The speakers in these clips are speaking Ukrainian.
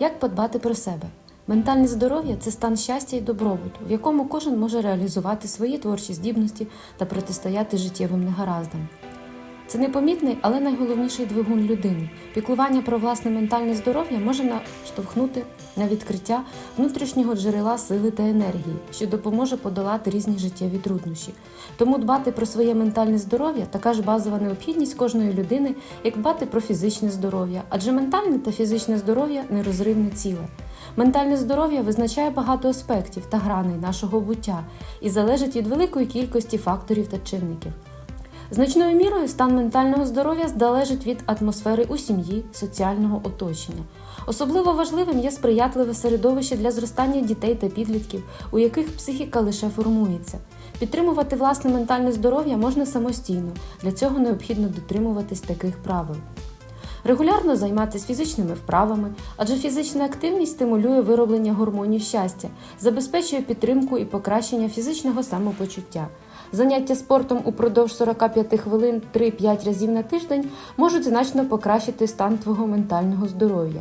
Як подбати про себе? Ментальне здоров'я це стан щастя і добробуту, в якому кожен може реалізувати свої творчі здібності та протистояти життєвим негараздам. Це непомітний, але найголовніший двигун людини. Піклування про власне ментальне здоров'я може наштовхнути на відкриття внутрішнього джерела сили та енергії, що допоможе подолати різні життєві труднощі. Тому дбати про своє ментальне здоров'я така ж базова необхідність кожної людини, як дбати про фізичне здоров'я, адже ментальне та фізичне здоров'я нерозривне ціле. Ментальне здоров'я визначає багато аспектів та граней нашого буття і залежить від великої кількості факторів та чинників. Значною мірою стан ментального здоров'я залежить від атмосфери у сім'ї, соціального оточення. Особливо важливим є сприятливе середовище для зростання дітей та підлітків, у яких психіка лише формується. Підтримувати власне ментальне здоров'я можна самостійно, для цього необхідно дотримуватись таких правил. Регулярно займатися фізичними вправами, адже фізична активність стимулює вироблення гормонів щастя, забезпечує підтримку і покращення фізичного самопочуття. Заняття спортом упродовж 45 хвилин 3-5 разів на тиждень можуть значно покращити стан твого ментального здоров'я.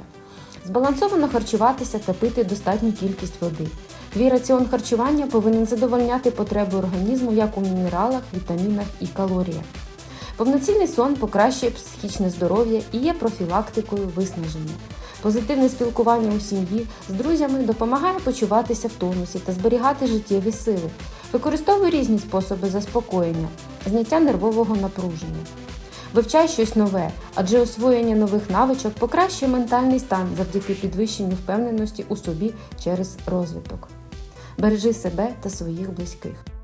Збалансовано харчуватися та пити достатню кількість води. Твій раціон харчування повинен задовольняти потреби організму як у мінералах, вітамінах і калоріях. Повноцінний сон покращує психічне здоров'я і є профілактикою виснаження. Позитивне спілкування у сім'ї з друзями допомагає почуватися в тонусі та зберігати життєві сили. Використовуй різні способи заспокоєння, зняття нервового напруження. Вивчай щось нове, адже освоєння нових навичок покращує ментальний стан завдяки підвищенню впевненості у собі через розвиток. Бережи себе та своїх близьких.